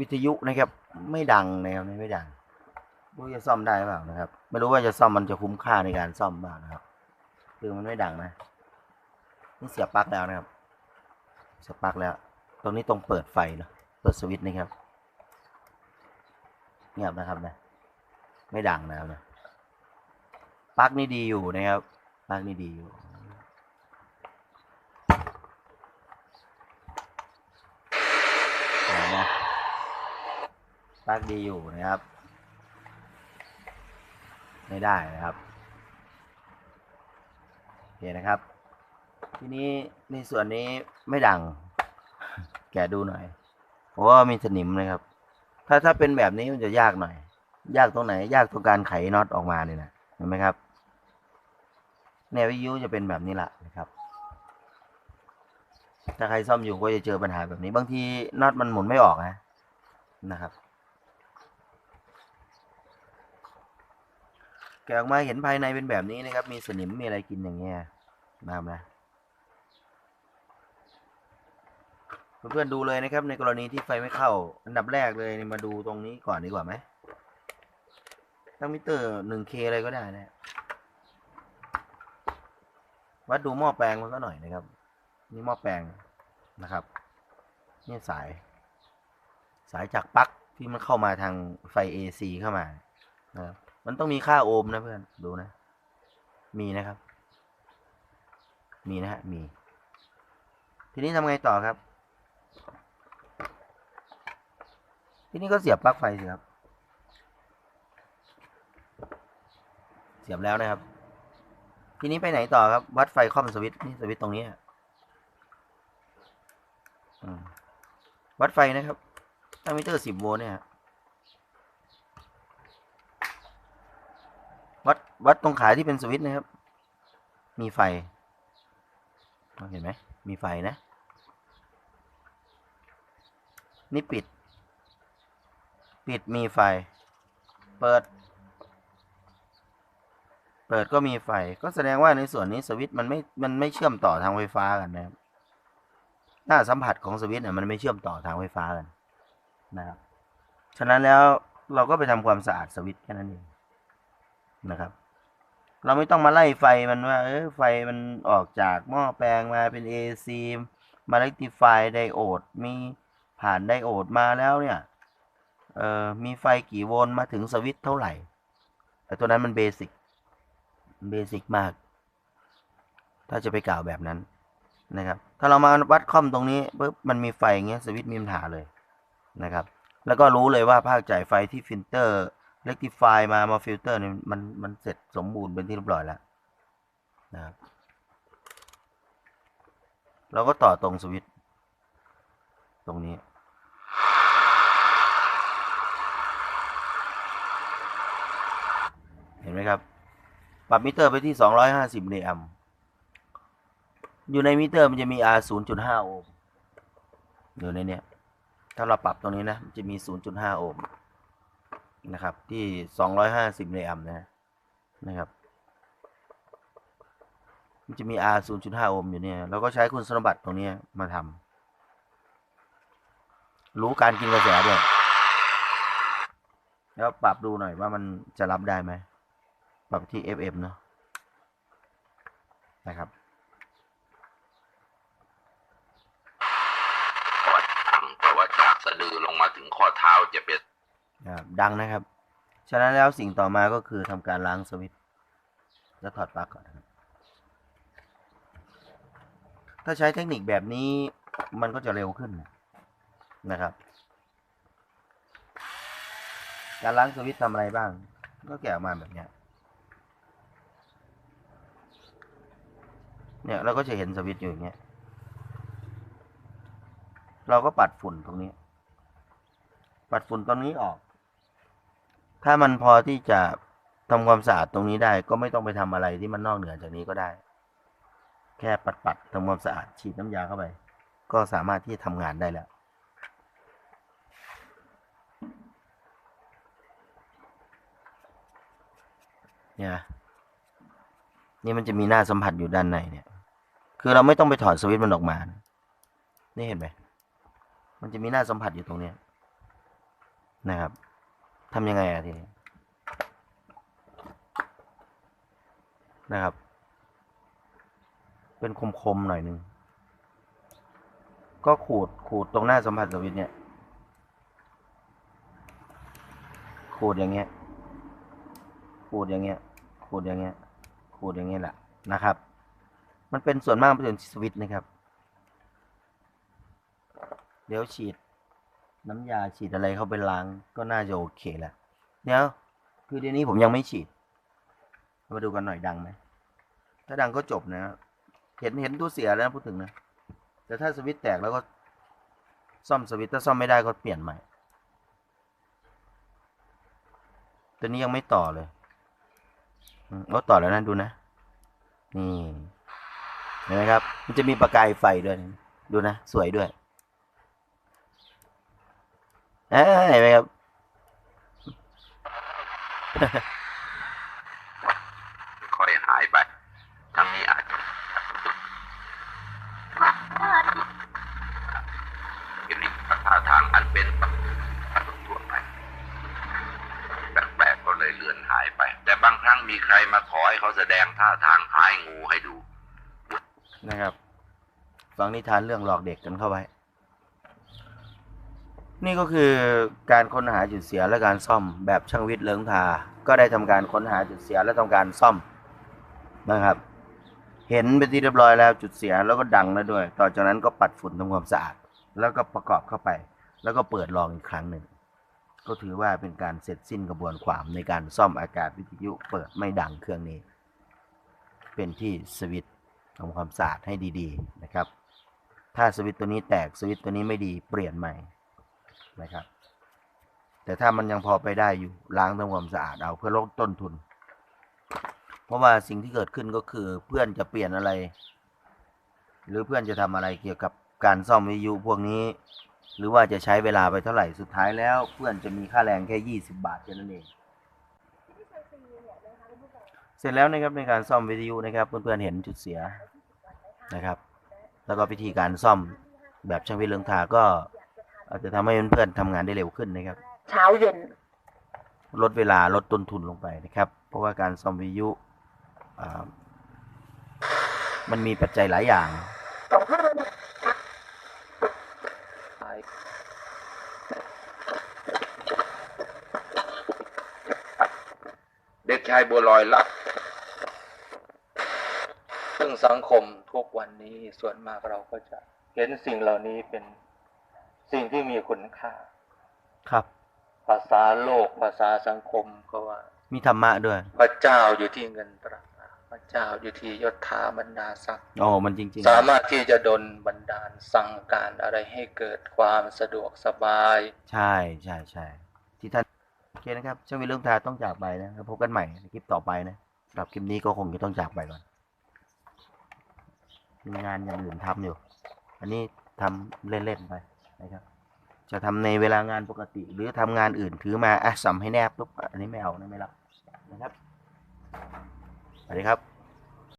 วิทยุนะครับ ไม่ดังนะครับไม่ดังไม่รู้จะซ่อมได้หรือเปล่านะครับ ไม่รู้ว่าจะซ่อมมันจะคุ้มค่าในการซ่อมบ้างนะครับ คือมันไม่ดังนะนี่เสียบปลั๊กแล้วนะครับ เสียบปลั๊กแล้ว ตรงนี้ตรงเปิดไฟเนาะเปิดสวิตช์นะครับเงียบนะครับนะไม่ดังนะครับนะปลั๊กนี่ดีอยู่นะครับปลั๊กนี่ดีอยู่ เห็นไหมป ลั๊กดีอยู่นะครับ ไม่ได้นะครับโอเคนะครับ ทีนี้ในส่วนนี้ไม่ดัง แกดูหน่อยเพราะว่ามีสนิมนะครับ ถ้าถ้าเป็นแบบนี้มันจะยากหน่อย ยากตรงไหน ยากตรงการไขน็อตออกมาเนี่ยนะเห็นไหมครับเนี่ยวิทยุจะเป็นแบบนี้แหละนะครับ ถ้าใครซ่อมอยู่ก็จะเจอปัญหาแบบนี้ บางทีน็อตมันหมุนไม่ออกนะนะครับ แกะออกมาเห็นภายในเป็นแบบนี้นะครับ มีสนิมมีอะไรกินอย่างเงี้ยนะครับนะเพื่อนๆดูเลยนะครับ ในกรณีที่ไฟไม่เข้า อันดับแรกเลยมาดูตรงนี้ก่อนดีกว่าไหมตั้งมิเตอร์หนึ่งเคอะไรก็ได้นะวัดดูหม้อแปลงมันก็หน่อยนะครับ นี่หม้อแปลงนะครับ นี่สาย สายจากปลั๊กที่มันเข้ามาทางไฟ AC เข้ามานะครับ มันต้องมีค่าโอห์มนะเพื่อน ดูนะ มีนะครับ มีนะฮะ มี ทีนี้ทำไงต่อครับ ทีนี้ก็เสียบปลั๊กไฟสิครับ เสียบแล้วนะครับ ทีนี้ไปไหนต่อครับ วัดไฟคอมสวิตช์นี่สวิตช์ตรงนี้วัดไฟนะครับตั้งมิเตอร์สิบโวลต์เนี่ยฮะ วัดตรงขาที่เป็นสวิตช์นะครับ มีไฟเห็นไหมมีไฟนะ นี่ปิด ปิดมีไฟ เปิด เปิดก็มีไฟ ก็แสดงว่าในส่วนนี้สวิตช์มันไม่ มันไม่เชื่อมต่อทางไฟฟ้ากันนะครับ หน้าสัมผัสของสวิตช์เนี่ยมันไม่เชื่อมต่อทางไฟฟ้ากันนะครับ ฉะนั้นแล้วเราก็ไปทำความสะอาดสวิตช์แค่นั้นเองนะครับ เราไม่ต้องมาไล่ไฟมันว่า เออไฟมันออกจากหม้อแปลงมาเป็น AC มา rectify ไดโอดมีผ่านไดโอดมาแล้วเนี่ยเอ่อมีไฟกี่โวลต์มาถึงสวิตช์เท่าไหร่ไอ้ตัวนั้นมันเบสิกเบสิกมาก ถ้าจะไปกล่าวแบบนั้นนะครับ ถ้าเรามาวัดคอมตรงนี้ปุ๊บมันมีไฟอย่างเงี้ยสวิตช์มีปัญหาเลยนะครับ แล้วก็รู้เลยว่าภาคจ่ายไฟที่ฟิลเตอร์ เร c ติฟายมามาฟิลเตอร์เนี่ยมันมันเสร็จสมบูรณ์เป็นที่เรียบร้อยแล้วนะครับเราก็ต่อตรงสวิตช์ตรงนี้ เห็นไหมครับ ปรับมิเตอร์ไปที่ 250มิลลิแอมอยู่ในมิเตอร์มันจะมี R 0.5 โอห์มอยู่ในเนี้ยถ้าเราปรับตรงนี้นะ มันจะมี 0.5 โอห์ม นะครับ ที่ 250มิลลิแอมป์นะนะครับ มันจะมี R 0.5 โอห์มอยู่เนี่ยเราก็ใช้คุณสมบัติตรงนี้มาทำรู้การกินกระแสด้วยแล้วปรับดูหน่อยว่ามันจะรับได้ไหมปรับที่ FM เนาะนะครับว่าต่ำแต่ว่าจากสะดือลงมาถึงข้อเท้าจะเป็น นะครับดังนะครับ ฉะนั้นแล้วสิ่งต่อมาก็คือทำการล้างสวิตช์และถอดปลั๊กก่อนนะครับ ถ้าใช้เทคนิคแบบนี้มันก็จะเร็วขึ้นนะครับ การล้างสวิตช์ทำอะไรบ้าง ก็แกะออกมาแบบนี้เนี่ยเราก็จะเห็นสวิตช์อยู่อย่างเงี้ย เราก็ปัดฝุ่นตรงนี้ ปัดฝุ่นตรงนี้ออก ถ้ามันพอที่จะทำความสะอาดตรงนี้ได้ ก็ไม่ต้องไปทำอะไรที่มันนอกเหนือจากนี้ก็ได้ แค่ปัดๆทำความสะอาดฉีดน้ำยาเข้าไป ก็สามารถที่จะทำงานได้แล้วเนี่ยนี่มันจะมีหน้าสัมผัสอยู่ด้านในเนี่ย คือเราไม่ต้องไปถอดสวิตช์มันออกมา นี่เห็นไหม มันจะมีหน้าสัมผัสอยู่ตรงเนี้ยนะครับ ทำยังไงอะทีนี้นะครับ เป็นคมๆหน่อยหนึง ก็ขูดขูดตรงหน้าสัมผัสสวิตเนี่ย ขูดอย่างเงี้ย ขูดอย่างเงี้ย ขูดอย่างเงี้ย ขูดอย่างเงี้ยแหละนะครับ มันเป็นส่วนมากเป็นสวิตนะครับ เดี๋ยวฉีด น้ำยาฉีดอะไรเข้าไปล้างก็น่าจะโอเคแหละเดี๋ยวคือเดี๋ยวนี้ผมยังไม่ฉีด มาดูกันหน่อยดังไหมถ้าดังก็จบนะเห็นเห็นตัวเสียแล้วนะพูดถึงนะแต่ถ้าสวิตแตกแล้วก็ซ่อมสวิตถ้าซ่อมไม่ได้ก็เปลี่ยนใหม่ ตัวนี้ยังไม่ต่อเลยอืมเอาต่อแล้วนะดูนะ นี่เห็นไหมครับ มันจะมีประกายไฟด้วย ดูนะ สวยด้วย อ้ยเห็นไหมครับ ค่อยหายไปทั้งนี้อาจจะเป็นนิท่าทางอันเป็นทั่วไปแปลกๆก็เลยเลือนหายไป แต่บางครั้งมีใครมาขอให้เขาแสดงท่าทางคล้ายงูให้ดู นะครับ ฟังนิทานเรื่องหลอกเด็กกันเข้าไว้ นี่ก็คือการค้นหาจุดเสียและการซ่อมแบบช่างวิทย์เลิงทา ก็ได้ทำการค้นหาจุดเสียและทำการซ่อมนะครับ เห็นเป็นที่เรียบร้อยแล้วจุดเสียแล้วก็ดังแล้วด้วย ต่อจากนั้นก็ปัดฝุ่นทำความสะอาด แล้วก็ประกอบเข้าไป แล้วก็เปิดลองอีกครั้งหนึ่ง ก็ถือว่าเป็นการเสร็จสิ้นกระบวนความในการซ่อมอากาศวิทยุเปิดไม่ดังเครื่องนี้ เป็นที่สวิตทำความสะอาดให้ดี ๆ นะครับ ถ้าสวิตตัวนี้แตกสวิตตัวนี้ไม่ดีเปลี่ยนใหม่ นะครับ แต่ถ้ามันยังพอไปได้อยู่ล้างทำความสะอาดเอาเพื่อลดต้นทุน เพราะว่าสิ่งที่เกิดขึ้นก็คือเพื่อนจะเปลี่ยนอะไร หรือเพื่อนจะทำอะไรเกี่ยวกับการซ่อมวิทยุพวกนี้ หรือว่าจะใช้เวลาไปเท่าไหร่สุดท้ายแล้ว เพื่อนจะมีค่าแรงแค่ยี่สิบาทแค่นั้นเองเสร็จแล้วนะครับในการซ่อมวิทยุนะครับเพื่อนๆเห็นจุดเสียนะครับ แล้วก็วิธีการซ่อมแบบช่างวิทย์เลืองทาก็ อาจจะทำให้เพื่อนๆทำงานได้เร็วขึ้นนะครับ เช้าเย็น ลดเวลาลดต้นทุนลงไปนะครับ เพราะว่าการซ่อมวิทยุอ่ามันมีปัจจัยหลายอย่าง เด็กชายบัวลอยลัก ซึ่งสังคมทุกวันนี้ส่วนมากเราก็จะเห็นสิ่งเหล่านี้เป็น สิ่งที่มีคุณค่า ครับ ภาษาโลกภาษาสังคมก็ว่า มีธรรมะด้วย พระเจ้าอยู่ที่เงินตราพระเจ้าอยู่ที่ยศถาบรรดาศักดิ์โอ้มันจริงสามารถที่จะดลบันดาลสั่งการอะไรให้เกิดความสะดวกสบายๆใช่ใช่ใช่ที่ท่านโอเคนะครับช่างวิทย์เลืองทาต้องจากไปนะแล้วพบกันใหม่ในคลิปต่อไปนะสำหรับคลิปนี้ก็คงจะต้องจากไปก่อนมีงานอย่างอื่นทำอยู่ อันนี้ทำเล่น ๆ ไป นะครับ จะทำในเวลางานปกติ หรือทำงานอื่นถือมาอะสัมให้แนบปุ๊บอันนี้ไม่เอานะไม่รับนะครับสวัสดีครับ